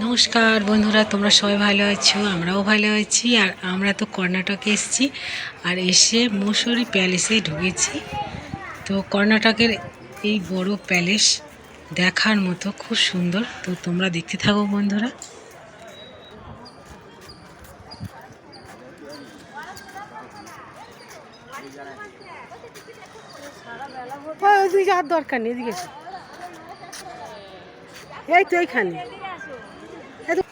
নমস্কার বন্ধুরা, তোমরা সবাই ভালো আছো? আমরাও ভালো আছি। আর আমরা তো কর্ণাটকে এসেছি। আর এসে মুসুরি প্যালেসে ঢুকেছি। তো কর্ণাটকের এই বড় প্যালেস দেখার মতো খুব সুন্দর। তো তোমরা দেখতে থাকো বন্ধুরা। ওই আর দরকার নেই, এদিকে। এই তো এইখানে এই তো-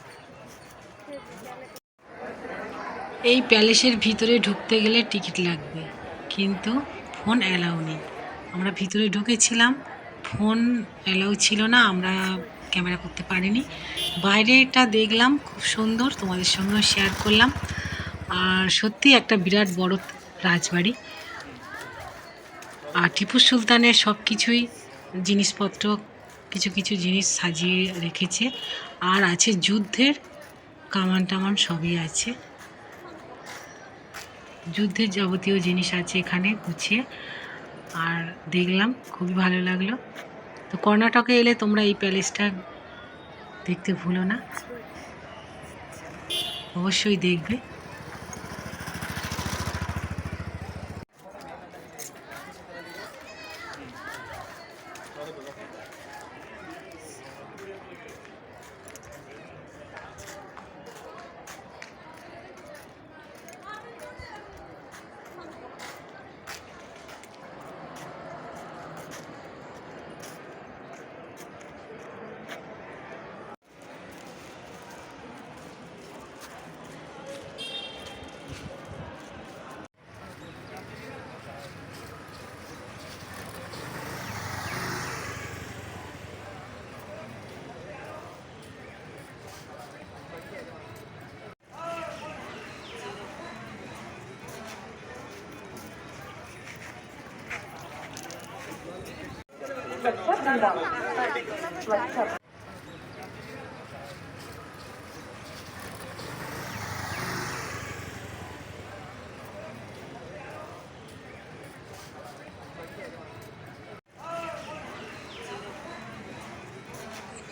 এই প্যালেসের ভিতরে ঢুকতে গেলে টিকিট লাগবে। কিন্তু ফোন অ্যালাউ নেই। আমরা ভিতরে ঢুকেছিলাম, ফোন অ্যালাউ ছিল না, আমরা ক্যামেরা করতে পারিনি। বাইরেটা দেখলাম, খুব সুন্দর, তোমাদের সঙ্গেও শেয়ার করলাম। আর সত্যি একটা বিরাট বড় রাজবাড়ি। আর টিপু সুলতানের সব কিছুই জিনিসপত্র, কিছু কিছু জিনিস সাজিয়ে রেখেছে। আর আছে যুদ্ধের কামান টামান সবই আছে। যুদ্ধের যাবতীয় জিনিস আছে এখানে গুছিয়ে। আর দেখলাম খুবই ভালো লাগল। তো কর্ণাটকে এলে তোমরা এই প্যালেসটা দেখতে ভুলো না। অবশ্যই দেখবে।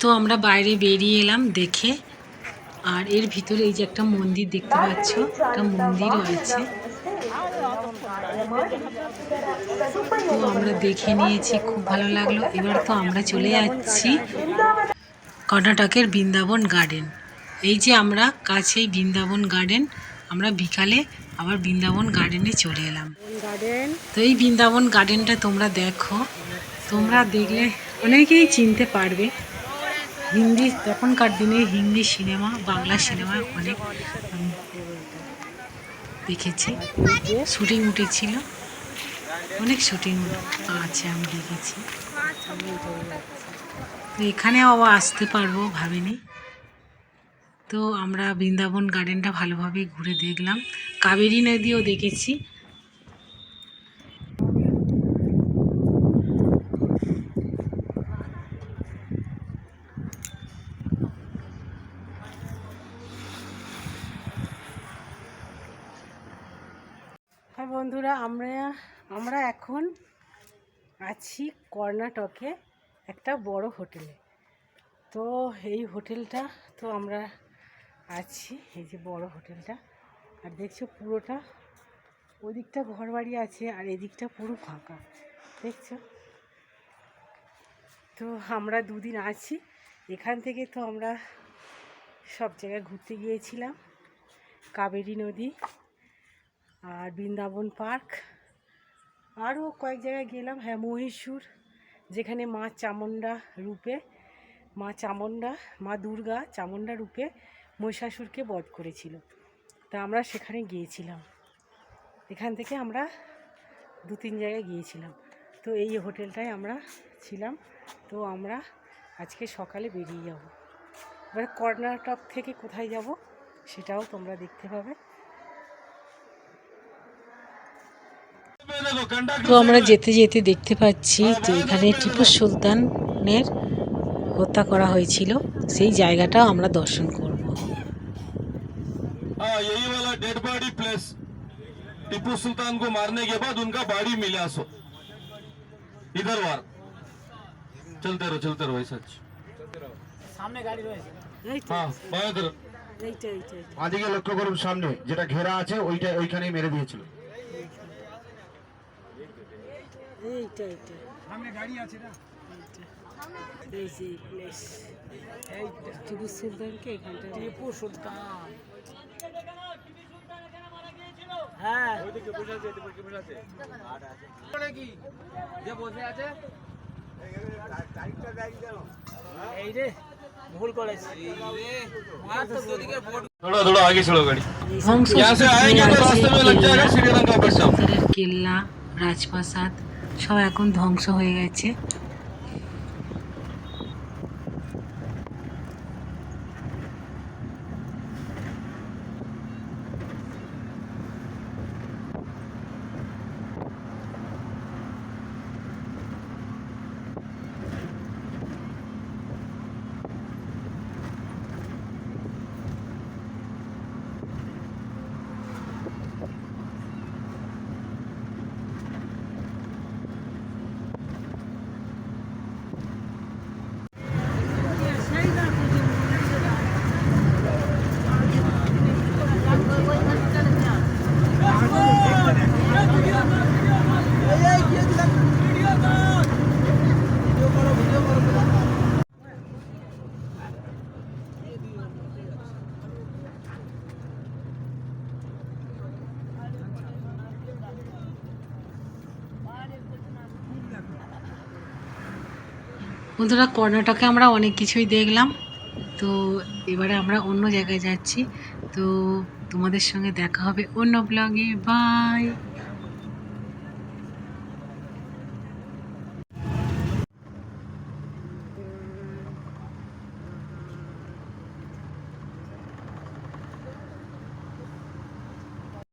তো আমরা বাইরে বেরিয়ে এলাম দেখে। আর এর ভিতরে এই যে একটা মন্দির দেখতে পাচ্ছ, একটা মন্দির রয়েছে তো আমরা দেখে নিয়েছি, খুব ভালো লাগল। এবার তো আমরা চলে যাচ্ছি কর্ণাটকের বৃন্দাবন গার্ডেন। এই যে আমরা কাছেই বৃন্দাবন গার্ডেন, আমরা বিকালে আবার বৃন্দাবন গার্ডেনে চলে এলাম। তো এই বৃন্দাবন গার্ডেনটা তোমরা দেখো, তোমরা দেখলে অনেকেই চিনতে পারবে। হিন্দি, তখনকার দিনে হিন্দি সিনেমা, বাংলা সিনেমা অনেক দেখেছি। শুটিং উঠেছিল। অনেক শুটিং আছে আমি দেখেছি। তো এখানে আবার আসতে পারব ভাবিনি। তো আমরা বৃন্দাবন গার্ডেনটা ভালোভাবে ঘুরে দেখলাম। কাবেরী নদীও দেখেছি। বন্ধুরা, আমরা আমরা এখন আছি কর্ণাটকে একটা বড় হোটেলে। তো এই হোটেলটা, তো আমরা আছি এই যে বড় হোটেলটা। আর দেখছ পুরোটা, ওদিকটা ঘর বাড়ি আছে আর এদিকটা পুরো ফাঁকা, দেখছ? তো আমরা দুদিন আছি, এখান থেকে তো আমরা সব জায়গায় ঘুরতে গিয়েছিলাম, কাবেরী নদী। আর বৃন্দাবন পার্ক। আরও কয়েক জায়গায় গেলাম। হ্যাঁ মহীশূর, যেখানে মা চামুণ্ডা রূপে, মা চামুণ্ডা, মা দুর্গা চামুণ্ডা রূপে মহিষাসুরকে বধ করেছিল। তা আমরা সেখানে গিয়েছিলাম। এখান থেকে আমরা দু তিন জায়গায় গিয়েছিলাম। তো এই হোটেলটায় আমরা ছিলাম। তো আমরা আজকে সকালে বেরিয়ে যাব। এবার কর্ণাটক থেকে কোথায় যাব সেটাও তোমরা দেখতে পাবে। তো আমরা যেতে যেতে দেখতে পাচ্ছি যে এখানে টিপু সুলতানের হত্যা করা হয়েছিল সেই জায়গাটাও আমরা দর্শন করব हाँ यही वाला dead body place Tipu Sultan को मारने के बाद उनका बॉडी मिला सो इधर वार चलते रहो चलते रहो ऐसा सामने गाड़ी रहे এই তো हाँ बाएं तरफ এইটা এইটা এইটা বাঁদিকে লক্ষ্য করুন সামনে যেটা ঘেরা আছে ওইটা ওইখানেই মেরে দিয়েছিল এইটা এইটা সামনে গাড়ি আছে না এই যে প্লেস এইটা টিপু সুলতানকে এখানটা টিপু সুলতান হ্যাঁ এই রে ভুল করেছি थोड़ा थोड़ा आगे चलो गाड़ी ধ্বংস यहाँ से आएंगे तो रास्ते में लग जाएगा श्रीलंका बस स्टॉप পাথরের কেল্লা রাজপ্রাসাদ সব এখন ধ্বংস হয়ে গেছে। বন্ধুরা কর্ণাটকে আমরা অনেক কিছুই দেখলাম। তো এবারে আমরা অন্য জায়গায় যাচ্ছি। তো তোমাদের সঙ্গে দেখা হবে অন্য ব্লগে বাই